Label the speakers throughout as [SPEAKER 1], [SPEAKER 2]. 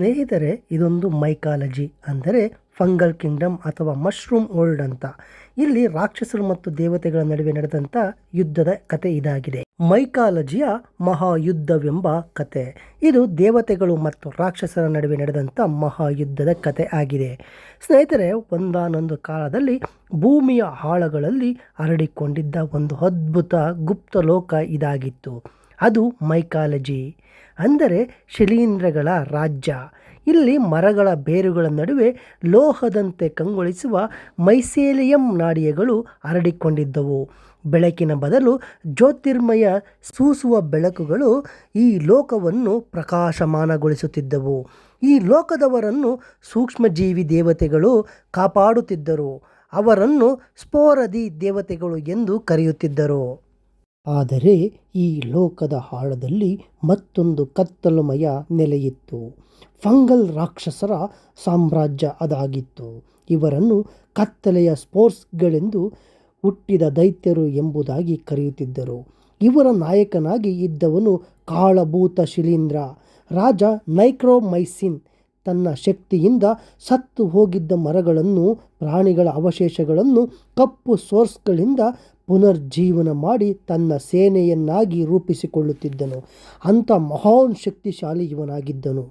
[SPEAKER 1] ಸ್ನೇಹಿತರೆ, ಇದೊಂದು ಮೈಕಾಲಜಿ ಅಂದರೆ ಫಂಗಲ್ ಕಿಂಗ್ಡಮ್ ಅಥವಾ ಮಶ್ರೂಮ್ ವರ್ಲ್ಡ್ ಅಂತ. ಇಲ್ಲಿ ರಾಕ್ಷಸರು ಮತ್ತು ದೇವತೆಗಳ ನಡುವೆ ನಡೆದಂಥ ಯುದ್ಧದ ಕತೆ ಇದಾಗಿದೆ. ಮೈಕಾಲಜಿಯ ಮಹಾಯುದ್ಧವೆಂಬ ಕತೆ. ಇದು ದೇವತೆಗಳು ಮತ್ತು ರಾಕ್ಷಸರ ನಡುವೆ ನಡೆದಂಥ ಮಹಾಯುದ್ಧದ ಕತೆ ಆಗಿದೆ. ಸ್ನೇಹಿತರೆ, ಒಂದಾನೊಂದು ಕಾಲದಲ್ಲಿ ಭೂಮಿಯ ಆಳಗಳಲ್ಲಿ ಹರಡಿಕೊಂಡಿದ್ದ ಒಂದು ಅದ್ಭುತ ಗುಪ್ತ ಲೋಕ ಇದಾಗಿತ್ತು. ಅದು ಮೈಕಾಲಜಿ. ಅಂದರೆ ಶಿಲೀಂಧ್ರಗಳ ರಾಜ್ಯ. ಇಲ್ಲಿ ಮರಗಳ ಬೇರುಗಳ ನಡುವೆ ಲೋಹದಂತೆ ಕಂಗೊಳಿಸುವ ಮೈಸೇಲಿಯಂ ನಾಡಿಯಗಳು ಹರಡಿಕೊಂಡಿದ್ದವು. ಬೆಳಕಿನ ಬದಲು ಜ್ಯೋತಿರ್ಮಯ ಸೂಸುವ ಬೆಳಕುಗಳು ಈ ಲೋಕವನ್ನು ಪ್ರಕಾಶಮಾನಗೊಳಿಸುತ್ತಿದ್ದವು. ಈ ಲೋಕದವರನ್ನು ಸೂಕ್ಷ್ಮಜೀವಿ ದೇವತೆಗಳು ಕಾಪಾಡುತ್ತಿದ್ದರು. ಅವರನ್ನು ಸ್ಫೋರದಿ ದೇವತೆಗಳು ಎಂದು ಕರೆಯುತ್ತಿದ್ದರು. ಆದರೆ ಈ ಲೋಕದ ಆಳದಲ್ಲಿ ಮತ್ತೊಂದು ಕತ್ತಲುಮಯ ನೆಲೆಯಿತ್ತು. ಫಂಗಲ್ ರಾಕ್ಷಸರ ಸಾಮ್ರಾಜ್ಯ ಅದಾಗಿತ್ತು. ಇವರನ್ನು ಕತ್ತಲೆಯ ಸ್ಪೋರ್ಟ್ಸ್ಗಳೆಂದು ಹುಟ್ಟಿದ ದೈತ್ಯರು ಎಂಬುದಾಗಿ ಕರೆಯುತ್ತಿದ್ದರು. ಇವರ ನಾಯಕನಾಗಿ ಇದ್ದವನು ಕಾಳಭೂತ ಶಿಲೀಂಧ್ರ. ರಾಜ ನೈಕ್ರೋಮೈಸಿನ್ ತನ್ನ ಶಕ್ತಿಯಿಂದ ಸತ್ತು ಹೋಗಿದ್ದ ಮರಗಳನ್ನು ಪ್ರಾಣಿಗಳ ಅವಶೇಷಗಳನ್ನು ಕಪ್ಪು ಸೋರ್ಸ್ಗಳಿಂದ ಪುನರ್ಜೀವನ ಮಾಡಿ ತನ್ನ ಸೇನೆಯನ್ನಾಗಿ ರೂಪಿಸಿಕೊಳ್ಳುತ್ತಿದ್ದನು. ಅಂಥ ಮಹಾನ್ ಶಕ್ತಿಶಾಲಿ ಇವನಾಗಿದ್ದನು.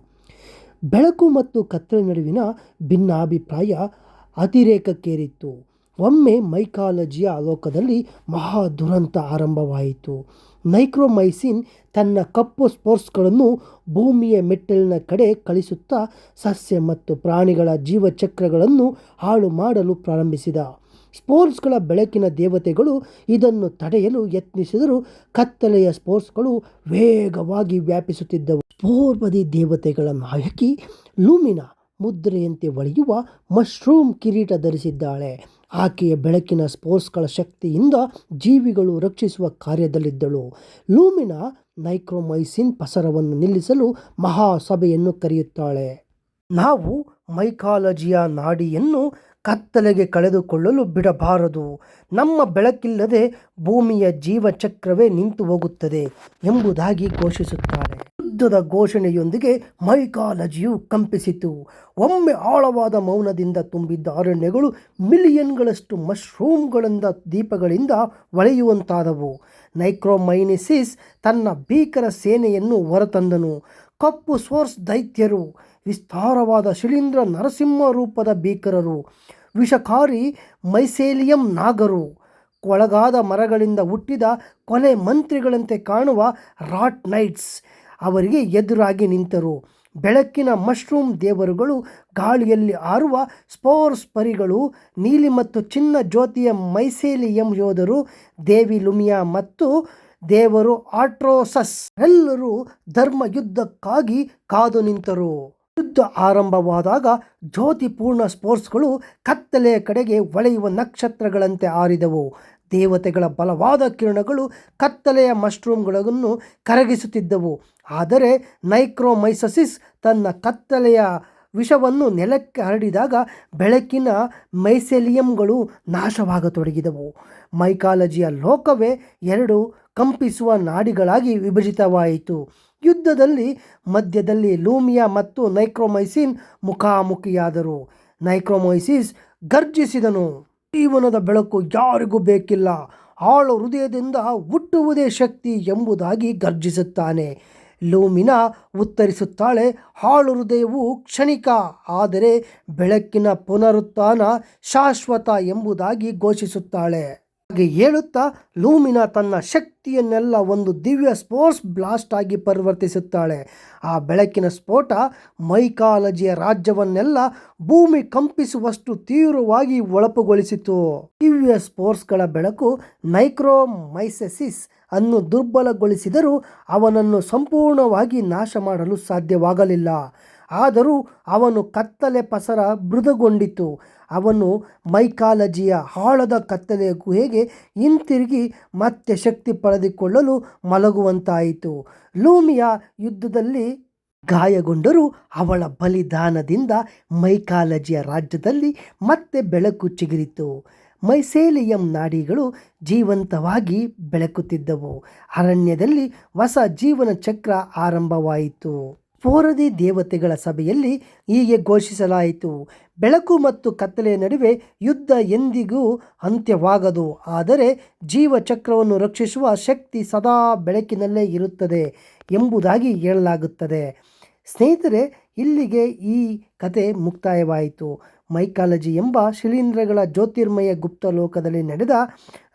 [SPEAKER 1] ಬೆಳಕು ಮತ್ತು ಕತ್ತಲೆ ನಡುವಿನ ಭಿನ್ನಾಭಿಪ್ರಾಯ ಅತಿರೇಕಕ್ಕೇರಿತ್ತು. ಒಮ್ಮೆ ಮೈಕಾಲಜಿಯ ಲೋಕದಲ್ಲಿ ಮಹಾ ದುರಂತ ಆರಂಭವಾಯಿತು. ನೈಕ್ರೋಮೈಸಿನ್ ತನ್ನ ಕಪ್ಪು ಸ್ಪೋರ್ಟ್ಸ್ಗಳನ್ನು ಭೂಮಿಯ ಮೆಟ್ಟಲಿನ ಕಡೆ ಕಳಿಸುತ್ತಾ ಸಸ್ಯ ಮತ್ತು ಪ್ರಾಣಿಗಳ ಜೀವಚಕ್ರಗಳನ್ನು ಹಾಳು ಮಾಡಲು ಪ್ರಾರಂಭಿಸಿದ. ಸ್ಪೋರ್ಟ್ಸ್ಗಳ ಬೆಳಕಿನ ದೇವತೆಗಳು ಇದನ್ನು ತಡೆಯಲು ಯತ್ನಿಸಿದರೂ ಕತ್ತಲೆಯ ಸ್ಪೋರ್ಟ್ಸ್ಗಳು ವೇಗವಾಗಿ ವ್ಯಾಪಿಸುತ್ತಿದ್ದವು. ಸ್ಪೋರ್ಬದಿ ದೇವತೆಗಳ ನಾಯಕಿ ಲೂಮಿನಾ ಮುದ್ರೆಯಂತೆ ಒಳೆಯುವ ಮಶ್ರೂಮ್ ಕಿರೀಟ ಧರಿಸಿದ್ದಾಳೆ. ಆಕೆಯ ಬೆಳಕಿನ ಸ್ಪೋರ್ಟ್ಸ್ಗಳ ಶಕ್ತಿಯಿಂದ ಜೀವಿಗಳು ರಕ್ಷಿಸುವ ಕಾರ್ಯದಲ್ಲಿದ್ದಳು. ಲೂಮಿನಾ ನೈಕ್ರೋಮೈಸಿನ್ ಪಸರವನ್ನು ನಿಲ್ಲಿಸಲು ಮಹಾಸಭೆಯನ್ನು ಕರೆಯುತ್ತಾಳೆ. ನಾವು ಮೈಕಾಲಜಿಯ ನಾಡಿಯನ್ನು ಕತ್ತಲೆಗೆ ಕಳೆದುಕೊಳ್ಳಲು ಬಿಡಬಾರದು. ನಮ್ಮ ಬೆಳಕಿಲ್ಲದೆ ಭೂಮಿಯ ಜೀವಚಕ್ರವೇ ನಿಂತು ಹೋಗುತ್ತದೆ ಎಂಬುದಾಗಿ ಘೋಷಿಸುತ್ತಾರೆ. ಯುದ್ಧದ ಘೋಷಣೆಯೊಂದಿಗೆ ಮೈಕಾಲಜಿಯು ಕಂಪಿಸಿತು. ಒಮ್ಮೆ ಆಳವಾದ ಮೌನದಿಂದ ತುಂಬಿದ್ದ ಅರಣ್ಯಗಳು ಮಿಲಿಯನ್ಗಳಷ್ಟು ಮಶ್ರೂಮ್ಗಳಿಂದ ದೀಪಗಳಿಂದ ಒಳೆಯುವಂತಾದವು. ನೈಕ್ರೋಮೈನಿಸಿಸ್ ತನ್ನ ಭೀಕರ ಸೇನೆಯನ್ನು ಹೊರತಂದನು. ಕಪ್ಪು ಸೋರ್ಸ್ ದೈತ್ಯರು ವಿಸ್ತಾರವಾದ ಶಿಲೀಂಧ್ರ ನರಸಿಂಹ ರೂಪದ ಭೀಕರರು, ವಿಷಕಾರಿ ಮೈಸೇಲಿಯಂ ನಾಗರು, ಕೊಳಗಾದ ಮರಗಳಿಂದ ಹುಟ್ಟಿದ ಕೊಲೆ ಮಂತ್ರಿಗಳಂತೆ ಕಾಣುವ ರಾಟ್ ನೈಟ್ಸ್ ಅವರಿಗೆ ಎದುರಾಗಿ ನಿಂತರು. ಬೆಳಕಿನ ಮಶ್ರೂಮ್ ದೇವರುಗಳು ಗಾಳಿಯಲ್ಲಿ ಆರುವ ಸ್ಪೋರ್ಸ್ ಪರಿಗಳು, ನೀಲಿ ಮತ್ತು ಚಿನ್ನ ಜ್ಯೋತಿಯ ಮೈಸೇಲಿಯಂ ಯೋಧರು, ದೇವಿ ಲುಮಿಯಾ ಮತ್ತು ದೇವರು ಆಟ್ರೋಸಸ್, ಎಲ್ಲರೂ ಧರ್ಮ ಯುದ್ಧಕ್ಕಾಗಿ ಕಾದು ನಿಂತರು. ಯುದ್ಧ ಆರಂಭವಾದಾಗ ಜ್ಯೋತಿಪೂರ್ಣ ಸ್ಪೋರ್ಟ್ಸ್ಗಳು ಕತ್ತಲೆಯ ಕಡೆಗೆ ಒಳೆಯುವ ನಕ್ಷತ್ರಗಳಂತೆ ಆರಿದವು. ದೇವತೆಗಳ ಬಲವಾದ ಕಿರಣಗಳು ಕತ್ತಲೆಯ ಮಶ್ರೂಮ್ಗಳನ್ನು ಕರಗಿಸುತ್ತಿದ್ದವು. ಆದರೆ ನೈಕ್ರೋಮೈಸಸಿಸ್ ತನ್ನ ಕತ್ತಲೆಯ ವಿಷವನ್ನು ನೆಲಕ್ಕೆ ಹರಡಿದಾಗ ಬೆಳಕಿನ ಮೈಸೆಲಿಯಂಗಳು ನಾಶವಾಗತೊಡಗಿದವು. ಮೈಕಾಲಜಿಯ ಲೋಕವೇ ಎರಡು ಕಂಪಿಸುವ ನಾಡಿಗಳಾಗಿ ವಿಭಜಿತವಾಯಿತು. ಯುದ್ಧದಲ್ಲಿ ಮಧ್ಯದಲ್ಲಿ ಲೂಮಿಯಾ ಮತ್ತು ನೈಕ್ರೋಮೈಸಿನ್ ಮುಖಾಮುಖಿಯಾದರು. ನೈಕ್ರೋಮೈಸಿಸ್ ಗರ್ಜಿಸಿದನು ಜೀವನದ ಬೆಳಕು ಯಾರಿಗೂ ಬೇಕಿಲ್ಲ. ಆಳು ಹೃದಯದಿಂದ ಹುಟ್ಟುವುದೇ ಶಕ್ತಿ ಎಂಬುದಾಗಿ ಗರ್ಜಿಸುತ್ತಾನೆ ಲೂಮಿನಾ ಉತ್ತರಿಸುತ್ತಾಳೆ ಹಾಳು ಹೃದಯವು ಕ್ಷಣಿಕ, ಆದರೆ ಬೆಳಕಿನ ಪುನರುತ್ಥಾನ ಶಾಶ್ವತ ಎಂಬುದಾಗಿ ಘೋಷಿಸುತ್ತಾಳೆ. ಹಾಗೆ ಹೇಳುತ್ತಾ ಲೂಮಿನಾ ತನ್ನ ಶಕ್ತಿಯನ್ನೆಲ್ಲ ಒಂದು ದಿವ್ಯ ಸ್ಪೋರ್ಟ್ಸ್ ಬ್ಲಾಸ್ಟ್ ಆಗಿ ಪರಿವರ್ತಿಸುತ್ತಾಳೆ. ಆ ಬೆಳಕಿನ ಸ್ಫೋಟ ಮೈಕಾಲಜಿಯ ರಾಜ್ಯವನ್ನೆಲ್ಲ ಭೂಮಿ ಕಂಪಿಸುವಷ್ಟು ತೀವ್ರವಾಗಿ ಒಳಪುಗೊಳಿಸಿತು. ದಿವ್ಯ ಸ್ಪೋರ್ಟ್ಸ್ಗಳ ಬೆಳಕು ನೈಕ್ರೋಮೈಸೆಸಿಸ್ ಅನ್ನು ದುರ್ಬಲಗೊಳಿಸಿದರೂ ಅವನನ್ನು ಸಂಪೂರ್ಣವಾಗಿ ನಾಶ ಮಾಡಲು ಸಾಧ್ಯವಾಗಲಿಲ್ಲ. ಆದರೂ ಅವನು ಕತ್ತಲೆ ಪಸರ ಮೃದುಗೊಂಡಿತು. ಅವನು ಮೈಕಾಲಜಿಯ ಆಳದ ಕತ್ತಲೆಯ ಗುಹೆಗೆ ಹಿಂತಿರುಗಿ ಮತ್ತೆ ಶಕ್ತಿ ಪಡೆದುಕೊಳ್ಳಲು ಮಲಗುವಂತಾಯಿತು. ಲೂಮಿಯಾ ಯುದ್ಧದಲ್ಲಿ ಗಾಯಗೊಂಡರೂ ಅವಳ ಬಲಿದಾನದಿಂದ ಮೈಕಾಲಜಿಯ ರಾಜ್ಯದಲ್ಲಿ ಮತ್ತೆ ಬೆಳಕು ಚಿಗುರಿತು. ಮೈಸೇಲಿಯಂ ನಾಡಿಗಳು ಜೀವಂತವಾಗಿ ಬೆಳಕುತ್ತಿದ್ದವು. ಅರಣ್ಯದಲ್ಲಿ ಹೊಸ ಜೀವನ ಚಕ್ರ ಆರಂಭವಾಯಿತು. ಫೋರದಿ ದೇವತೆಗಳ ಸಭೆಯಲ್ಲಿ ಹೀಗೆ ಘೋಷಿಸಲಾಯಿತು. ಬೆಳಕು ಮತ್ತು ಕತ್ತಲೆಯ ನಡುವೆ ಯುದ್ಧ ಎಂದಿಗೂ ಅಂತ್ಯವಾಗದು. ಆದರೆ ಜೀವಚಕ್ರವನ್ನು ರಕ್ಷಿಸುವ ಶಕ್ತಿ ಸದಾ ಬೆಳಕಿನಲ್ಲೇ ಇರುತ್ತದೆ ಎಂಬುದಾಗಿ ಹೇಳಲಾಗುತ್ತದೆ. ಸ್ನೇಹಿತರೆ, ಇಲ್ಲಿಗೆ ಈ ಕತೆ ಮುಕ್ತಾಯವಾಯಿತು. ಮೈಕಾಲಜಿ ಎಂಬ ಶಿಲೀಂಧ್ರಗಳ ಜ್ಯೋತಿರ್ಮಯ ಗುಪ್ತ ಲೋಕದಲ್ಲಿ ನಡೆದ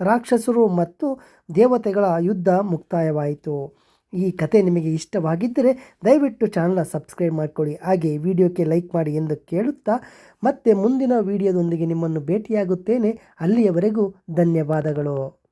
[SPEAKER 1] ರಾಕ್ಷಸರು ಮತ್ತು ದೇವತೆಗಳ ಯುದ್ಧ ಮುಕ್ತಾಯವಾಯಿತು. ಈ ಕತೆ ನಿಮಗೆ ಇಷ್ಟವಾಗಿದ್ದರೆ ದಯವಿಟ್ಟು ಚಾನಲ್ನ ಸಬ್ಸ್ಕ್ರೈಬ್ ಮಾಡಿಕೊಳ್ಳಿ. ಹಾಗೆ ವಿಡಿಯೋಕ್ಕೆ ಲೈಕ್ ಮಾಡಿ ಎಂದು ಕೇಳುತ್ತಾ ಮತ್ತೆ ಮುಂದಿನ ವಿಡಿಯೋದೊಂದಿಗೆ ನಿಮ್ಮನ್ನು ಭೇಟಿಯಾಗುತ್ತೇನೆ. ಅಲ್ಲಿಯವರೆಗೂ ಧನ್ಯವಾದಗಳು.